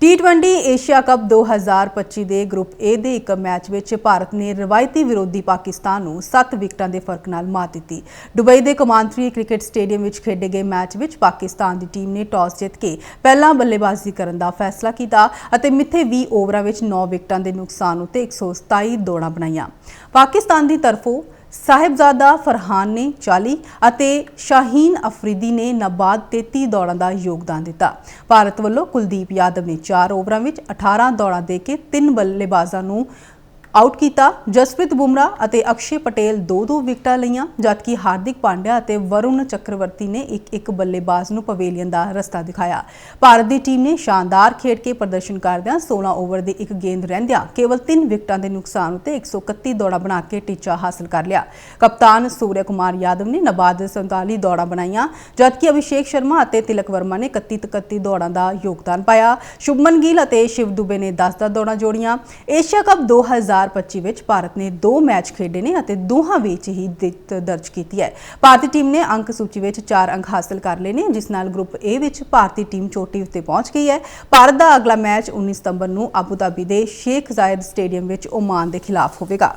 T20 Asia cup 2025 ਦੇ group ਏ ਦੇ ਇੱਕ ਮੈਚ ਵਿੱਚ ਭਾਰਤ ਨੇ ਰਵਾਇਤੀ ਵਿਰੋਧੀ ਪਾਕਿਸਤਾਨ ਨੂੰ 7 ਵਿਕਟਾਂ ਦੇ ਫ਼ਰਕ ਨਾਲ ਮਾਤ ਦਿੱਤੀ। ਦੁਬਈ ਦੇ ਕਮਾਂਤਰੀ ਕ੍ਰਿਕਟ ਸਟੇਡੀਅਮ ਵਿੱਚ ਖੇਡੇ ਗਏ ਮੈਚ ਵਿੱਚ ਪਾਕਿਸਤਾਨ ਦੀ ਟੀਮ ਨੇ ਟਾਸ ਜਿੱਤ ਕੇ ਪਹਿਲਾਂ ਬੱਲੇਬਾਜ਼ੀ ਕਰਨ ਦਾ ਫੈਸਲਾ ਕੀਤਾ ਅਤੇ ਮਿੱਥੇ 20 ਓਵਰਾਂ ਵਿੱਚ 9 ਵਿਕਟਾਂ ਦੇ ਨੁਕਸਾਨ ਉੱਤੇ 127 ਦੌੜਾਂ ਬਣਾਈਆਂ। ਪਾਕਿਸਤਾਨ ਦੀ ਤਰਫੋਂ ਸਾਹਿਬਜ਼ਾਦਾ ਫਰਹਾਨ ਨੇ 40 ਅਤੇ ਸ਼ਾਹੀਨ ਅਫਰੀਦੀ ਨੇ ਨਬਾਦ 33 ਦੌੜਾਂ ਦਾ ਯੋਗਦਾਨ ਦਿੱਤਾ। ਭਾਰਤ ਵੱਲੋਂ ਕੁਲਦੀਪ ਯਾਦਵ ਨੇ 4 ਓਵਰਾਂ ਵਿੱਚ 18 ਦੌੜਾਂ ਦੇ ਕੇ ਤਿੰਨ ਬੱਲੇਬਾਜ਼ਾਂ ਨੂੰ ਆਊਟ ਕੀਤਾ। ਜਸਪ੍ਰੀਤ ਬੁਮਰਾ ਅਤੇ ਅਕਸ਼ੇ ਪਟੇਲ ਦੋ ਦੋ ਵਿਕਟਾਂ ਲਈਆਂ, ਜਦਕਿ ਹਾਰਦਿਕ ਪਾਂਡਿਆ ਅਤੇ ਵਰੁਣ ਚੱਕਰਵਰਤੀ ਨੇ ਇੱਕ ਇੱਕ ਬੱਲੇਬਾਜ਼ ਨੂੰ ਪਵੇਲੀਅਨ ਦਾ ਰਸਤਾ ਦਿਖਾਇਆ। ਭਾਰਤ ਦੀ ਟੀਮ ਨੇ ਸ਼ਾਨਦਾਰ ਖੇਡ ਕੇ ਪ੍ਰਦਰਸ਼ਨ ਕਰਦਿਆਂ 16 ਓਵਰ ਦੀ ਇੱਕ ਗੇਂਦ ਰਹਿੰਦਿਆਂ ਕੇਵਲ 3 ਵਿਕਟਾਂ ਦੇ ਨੁਕਸਾਨ ਉੱਤੇ 131 ਦੌੜਾਂ ਬਣਾ ਕੇ ਟੀਚਾ ਹਾਸਲ ਕਰ ਲਿਆ। ਕਪਤਾਨ ਸੂਰਿਆ ਕੁਮਾਰ ਯਾਦਵ ਨੇ ਨਬਾਦ 47 ਦੌੜਾਂ ਬਣਾਈਆਂ, ਜਦਕਿ ਅਭਿਸ਼ੇਕ ਸ਼ਰਮਾ ਅਤੇ ਤਿਲਕ ਵਰਮਾ ਨੇ 31 31 ਦੌੜਾਂ ਦਾ ਯੋਗਦਾਨ ਪਾਇਆ। ਸ਼ੁਭਮਨ ਗਿੱਲ ਅਤੇ ਸ਼ਿਵ ਦੁਬੇ ਨੇ 10 ਦੌੜਾਂ ਜੋੜੀਆਂ। ਏਸ਼ੀਆ ਕੱਪ 2025 ਵਿੱਚ ਭਾਰਤ ਨੇ ਦੋ ਮੈਚ ਖੇਡੇ ਨੇ ਅਤੇ ਦੋਹਾਂ ਵਿੱਚ ਹੀ ਜਿੱਤ ਦਰਜ ਕੀਤੀ ਹੈ। ਭਾਰਤੀ ਟੀਮ ਨੇ ਅੰਕ ਸੂਚੀ ਵਿੱਚ 4 ਅੰਕ ਹਾਸਲ ਕਰ ਲਏ ਨੇ, ਜਿਸ ਨਾਲ ਗਰੁੱਪ ਏ ਵਿੱਚ ਭਾਰਤੀ ਟੀਮ ਚੋਟੀ ਉੱਤੇ ਪਹੁੰਚ ਗਈ ਹੈ। ਭਾਰਤ ਦਾ ਅਗਲਾ ਮੈਚ 19 ਸਤੰਬਰ ਨੂੰ ਆਬੂ ਧਾਬੀ ਦੇ ਸ਼ੇਖ ਜ਼ਾਇਦ ਸਟੇਡੀਅਮ ਵਿੱਚ ਓਮਾਨ ਦੇ ਖਿਲਾਫ ਹੋਵੇਗਾ।